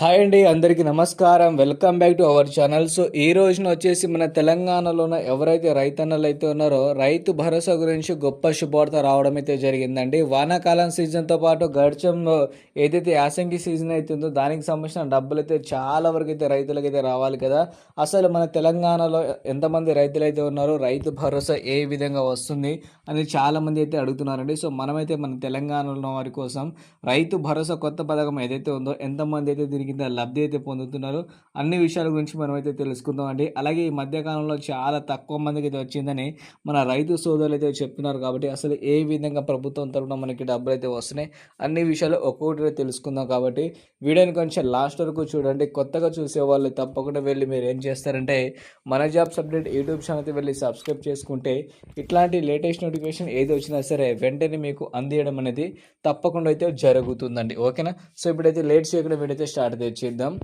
Hi అండి అందరికీ నమస్కారం. Welcome back to our channel. So ఈ రోజున వచ్చేసి మన తెలంగాణలో ఉన్న ఎవరైతే రైతన్నలు అయితే ఉన్నారో రైతు భరోసా గురించి గొప్ప శుభార్త రావడం అయితే జరిగిందండి. వానాకాలం సీజన్తో పాటు గడిచం ఏదైతే యాసంగి సీజన్ అవుతుందో దానికి సంబంధించిన డబ్బులు అయితే చాలా వరకు అయితే రైతులకు అయితే రావాలి కదా. అసలు మన తెలంగాణలో ఎంతమంది రైతులు అయితే ఉన్నారో రైతు భరోసా ఏ విధంగా వస్తుంది అని చాలామంది అయితే అడుగుతున్నారండి. సో మనమైతే మన తెలంగాణలో ఉన్న వారి కోసం రైతు భరోసా కొత్త పథకం ఏదైతే ఉందో ఎంతమంది అయితే కింద లబ్ధి అయితే పొందుతున్నారు. అన్ని విషయాల గురించి మనం అయితే తెలుసుకుందాం అండి. అలాగే ఈ మధ్యకాలంలో చాలా తక్కువ మందికి అయితే వచ్చిందని మన రైతు సోదరులు అయితే చెప్తున్నారు కాబట్టి అసలు ఏ విధంగా ప్రభుత్వం తరఫున మనకి డబ్బులు అయితే వస్తున్నాయి అన్ని విషయాలు ఒక్కొక్కటి తెలుసుకుందాం కాబట్టి వీడియోని కొంచెం లాస్ట్ వరకు చూడండి. కొత్తగా చూసే వాళ్ళు తప్పకుండా వెళ్ళి మీరు ఏం చేస్తారంటే మన జాబ్స్ అప్డేట్ యూట్యూబ్ ఛానల్ అయితే వెళ్ళి సబ్స్క్రైబ్ చేసుకుంటే ఇట్లాంటి లేటెస్ట్ నోటిఫికేషన్ ఏది వచ్చినా సరే వెంటనే మీకు అందియడం అనేది తప్పకుండా అయితే జరుగుతుందండి. ఓకేనా? సో ఇప్పుడైతే లేట్ చేయకుండా వీడియో స్టార్ట్ చేద్దాం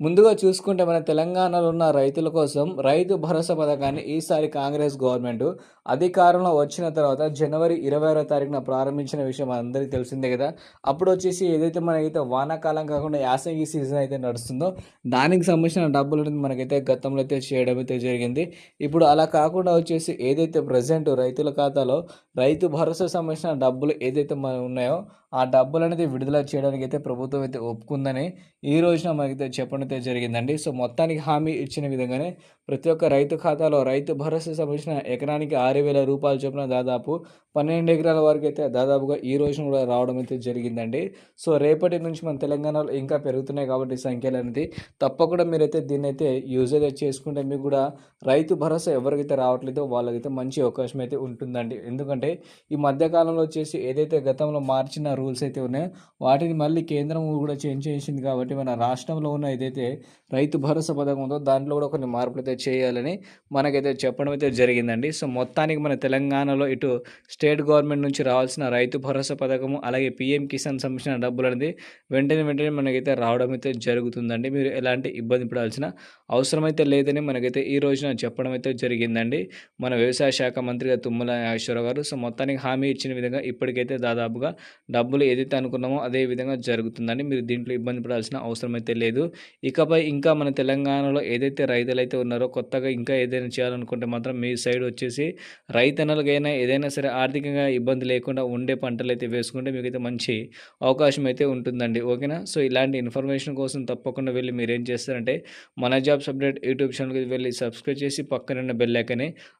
ముందుగా చూసుకుంటే మన తెలంగాణలో ఉన్న రైతుల కోసం రైతు భరోసా పథకాన్ని ఈసారి కాంగ్రెస్ గవర్నమెంట్ అధికారంలో వచ్చిన తర్వాత జనవరి ఇరవై ఆరో తారీఖున ప్రారంభించిన విషయం అందరికీ తెలిసిందే కదా. అప్పుడు వచ్చేసి ఏదైతే మనకైతే వానాకాలం కాకుండా యాసంగి సీజన్ అయితే నడుస్తుందో దానికి సంబంధించిన డబ్బులు అనేది మనకైతే గతంలో అయితే చేయడం అయితే జరిగింది. ఇప్పుడు అలా కాకుండా వచ్చేసి ఏదైతే ప్రజెంట్ రైతుల ఖాతాలో రైతు భరోసా సంబంధించిన డబ్బులు ఏదైతే మన ఉన్నాయో ఆ డబ్బులు అనేది విడుదల చేయడానికి అయితే ప్రభుత్వం అయితే ఒప్పుకుందని ఈ ఈ రోజున మనకైతే చెప్పడం అయితే జరిగిందండి. సో మొత్తానికి హామీ ఇచ్చిన విధంగానే ప్రతి ఒక్క రైతు ఖాతాలో రైతు భరోసా సంబంధించిన ఎకరానికి ఆరు వేల రూపాయలు చొప్పున దాదాపు పన్నెండు ఎకరాల వరకు అయితే దాదాపుగా ఈ రోజున కూడా రావడం అయితే జరిగిందండి. సో రేపటి నుంచి మన తెలంగాణలో ఇంకా పెరుగుతున్నాయి కాబట్టి సంఖ్యలు అనేది తప్పకుండా మీరైతే దీన్ని అయితే యూజ్ అయితే చేసుకుంటే మీకు కూడా రైతు భరోసా ఎవరికైతే రావట్లేదో వాళ్ళకైతే మంచి అవకాశం అయితే ఉంటుందండి. ఎందుకంటే ఈ మధ్యకాలంలో వచ్చేసి ఏదైతే గతంలో మార్చిన రూల్స్ అయితే ఉన్నాయో వాటిని మళ్ళీ కేంద్రం కూడా చేంజ్ చేసింది కాబట్టి మన రాష్ట్రంలో ఉన్న ఏదైతే రైతు భరోసా పథకం ఉందో దాంట్లో కూడా కొన్ని మార్పులు అయితే చేయాలని మనకైతే చెప్పడం అయితే జరిగిందండి. సో మొత్తానికి మన తెలంగాణలో ఇటు స్టేట్ గవర్నమెంట్ నుంచి రావాల్సిన రైతు భరోసా పథకము అలాగే పిఎం కిసాన్ సంబంధించిన డబ్బులు అనేది వెంటనే వెంటనే మనకైతే రావడం అయితే జరుగుతుందండి. మీరు ఎలాంటి ఇబ్బంది పడాల్సిన అవసరమైతే లేదని మనకైతే ఈ రోజున చెప్పడం అయితే జరిగిందండి. మన వ్యవసాయ శాఖ మంత్రిగా తుమ్మల నాగేశ్వరరావు గారు సో మొత్తానికి హామీ ఇచ్చిన విధంగా ఇప్పటికైతే దాదాపుగా డబ్బులు ఏదైతే అనుకున్నామో అదే విధంగా జరుగుతుందని మీరు దీంట్లో ఇబ్బంది పడాల్సిన అవసరం అయితే లేదు. ఇకపై ఇంకా మన తెలంగాణలో ఏదైతే రైతులు అయితే ఉన్నారో కొత్తగా ఇంకా ఏదైనా చేయాలనుకుంటే మాత్రం మీ సైడ్ వచ్చేసి రైతన్నలకైనా ఏదైనా సరే ఆర్థికంగా ఇబ్బంది లేకుండా ఉండే పంటలు అయితే వేసుకుంటే మీకైతే మంచి అవకాశం అయితే ఉంటుందండి. ఓకేనా? సో ఇలాంటి ఇన్ఫర్మేషన్ కోసం తప్పకుండా వెళ్ళి మీరు ఏం చేస్తారంటే మన జాబ్స్ అప్డేట్ యూట్యూబ్ ఛానల్కి వెళ్ళి సబ్స్క్రైబ్ చేసి పక్కనున్న బెల్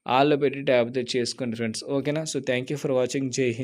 ఆల్లో పెట్టి ట్యాబ్ చేసుకోండి ఫ్రెండ్స్. ఓకేనా? So thank you for watching. జై హింద్.